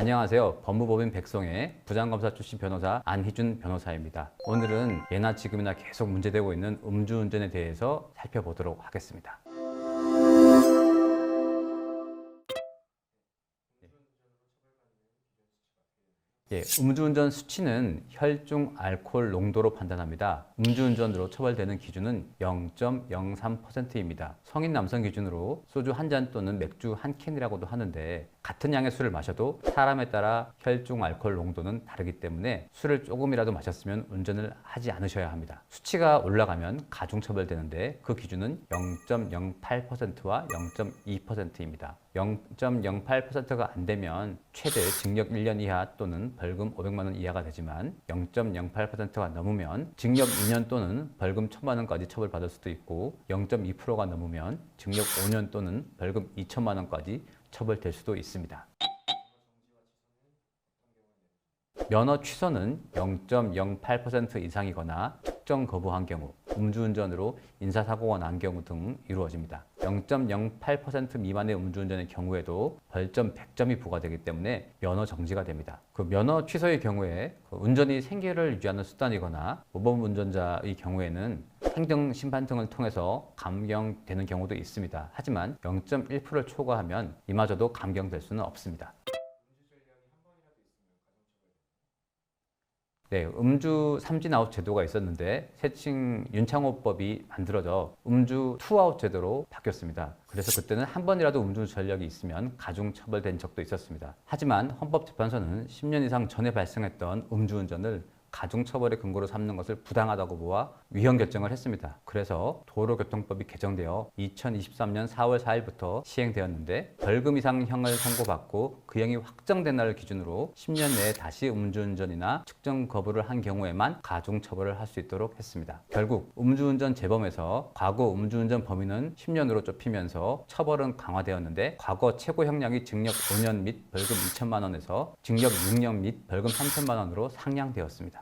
안녕하세요. 법무법인 백성의 부장검사 출신 변호사 안희준 변호사입니다. 오늘은 예나 지금이나 계속 문제되고 있는 음주운전에 대해서 살펴보도록 하겠습니다. 예, 음주운전 수치는 혈중 알코올 농도로 판단합니다. 음주운전으로 처벌되는 기준은 0.03%입니다. 성인 남성 기준으로 소주 한 잔 또는 맥주 한 캔이라고도 하는데 같은 양의 술을 마셔도 사람에 따라 혈중 알코올 농도는 다르기 때문에 술을 조금이라도 마셨으면 운전을 하지 않으셔야 합니다. 수치가 올라가면 가중처벌되는데 그 기준은 0.08%와 0.2%입니다. 0.08%가 안 되면 최대 징역 1년 이하 또는 벌금 500만 원 이하가 되지만 0.08%가 넘으면 징역 2년 또는 벌금 1000만 원까지 처벌받을 수도 있고 0.2%가 넘으면 징역 5년 또는 벌금 2천만 원까지 처벌될 수도 있습니다. 면허 취소는 0.08% 이상이거나 측정 거부한 경우, 음주운전으로 인사사고가 난 경우 등 이루어집니다. 0.08% 미만의 음주운전의 경우에도 벌점 100점이 부과되기 때문에 면허 정지가 됩니다. 그 면허 취소의 경우에 그 운전이 생계를 유지하는 수단이거나 모범 운전자의 경우에는 행정 심판 등을 통해서 감경되는 경우도 있습니다. 하지만 0.1%를 초과하면 이마저도 감경될 수는 없습니다. 네, 음주 삼진 아웃 제도가 있었는데 새칭 윤창호법이 만들어져 음주 투아웃 제도로 바뀌었습니다. 그래서 그때는 한 번이라도 음주 전력이 있으면 가중 처벌된 적도 있었습니다. 하지만 헌법재판소는 10년 이상 전에 발생했던 음주운전을 가중처벌의 근거로 삼는 것을 부당하다고 보아 위헌 결정을 했습니다. 그래서 도로교통법이 개정되어 2023년 4월 4일부터 시행되었는데 벌금 이상 형을 선고받고 그 형이 확정된 날을 기준으로 10년 내에 다시 음주운전이나 측정 거부를 한 경우에만 가중처벌을 할 수 있도록 했습니다. 결국 음주운전 재범에서 과거 음주운전 범위는 10년으로 좁히면서 처벌은 강화되었는데 과거 최고 형량이 징역 5년 및 벌금 2천만 원에서 징역 6년 및 벌금 3천만 원으로 상향되었습니다.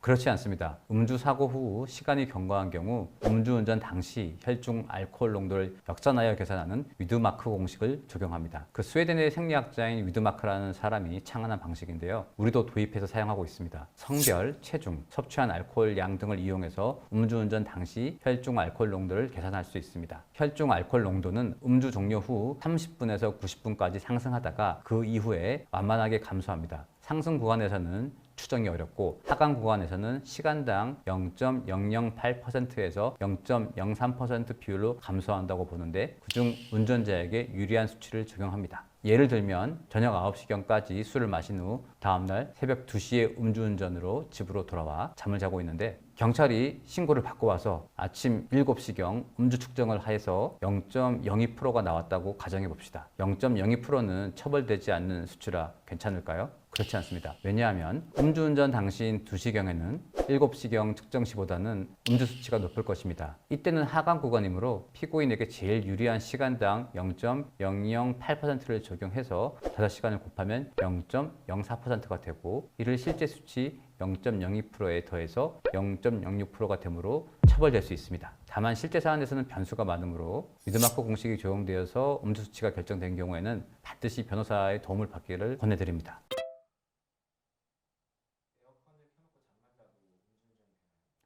그렇지 않습니다. 음주 사고 후 시간이 경과한 경우 음주운전 당시 혈중 알코올 농도를 역산하여 계산하는 위드마크 공식을 적용합니다. 그 스웨덴의 생리학자인 위드마크라는 사람이 창안한 방식인데요. 우리도 도입해서 사용하고 있습니다. 성별, 체중, 섭취한 알코올 양 등을 이용해서 음주운전 당시 혈중 알코올 농도를 계산할 수 있습니다. 혈중 알코올 농도는 음주 종료 후 30분에서 90분까지 상승하다가 그 이후에 완만하게 감소합니다. 상승 구간에서는 추정이 어렵고 하강 구간에서는 시간당 0.008%에서 0.03% 비율로 감소한다고 보는데 그중 운전자에게 유리한 수치를 적용합니다. 예를 들면 저녁 9시경까지 술을 마신 후 다음날 새벽 2시에 음주운전으로 집으로 돌아와 잠을 자고 있는데 경찰이 신고를 받고 와서 아침 7시경 음주 측정을 해서 0.02%가 나왔다고 가정해 봅시다. 0.02%는 처벌되지 않는 수치라 괜찮을까요? 그렇지 않습니다. 왜냐하면 음주운전 당시인 2시경에는 7시경 측정 시보다는 음주 수치가 높을 것입니다. 이때는 하강 구간이므로 피고인에게 제일 유리한 시간당 0.008%를 적용해서 5시간을 곱하면 0.04%가 되고 이를 실제 수치 0.02%에 더해서 0.06%가 되므로 처벌될 수 있습니다. 다만 실제 사안에서는 변수가 많으므로 미드마크 공식이 적용되어서 음주 수치가 결정된 경우에는 반드시 변호사의 도움을 받기를 권해드립니다.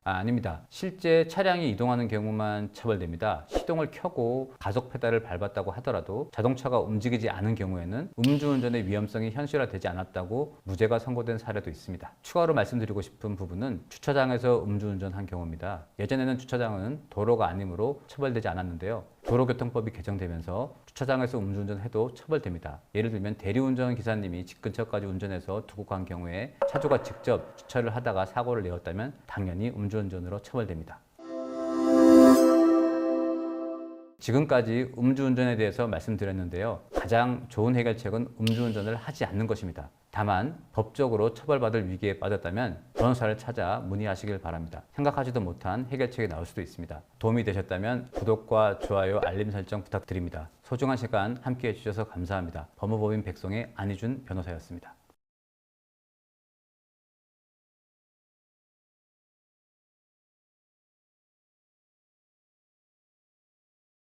아, 아닙니다. 실제 차량이 이동하는 경우만 처벌됩니다. 시동을 켜고 가속 페달을 밟았다고 하더라도 자동차가 움직이지 않은 경우에는 음주운전의 위험성이 현실화되지 않았다고 무죄가 선고된 사례도 있습니다. 추가로 말씀드리고 싶은 부분은 주차장에서 음주운전한 경우입니다. 예전에는 주차장은 도로가 아니므로 처벌되지 않았는데요. 도로교통법이 개정되면서 주차장에서 음주운전해도 처벌됩니다. 예를 들면 대리운전 기사님이 집 근처까지 운전해서 두고 간 경우에 차주가 직접 주차를 하다가 사고를 내었다면 당연히 음주운전으로 처벌됩니다. 지금까지 음주운전에 대해서 말씀드렸는데요. 가장 좋은 해결책은 음주운전을 하지 않는 것입니다. 다만 법적으로 처벌받을 위기에 빠졌다면 변호사를 찾아 문의하시길 바랍니다. 생각하지도 못한 해결책이 나올 수도 있습니다. 도움이 되셨다면 구독과 좋아요, 알림 설정 부탁드립니다. 소중한 시간 함께 해주셔서 감사합니다. 법무법인 백송의 안희준 변호사였습니다.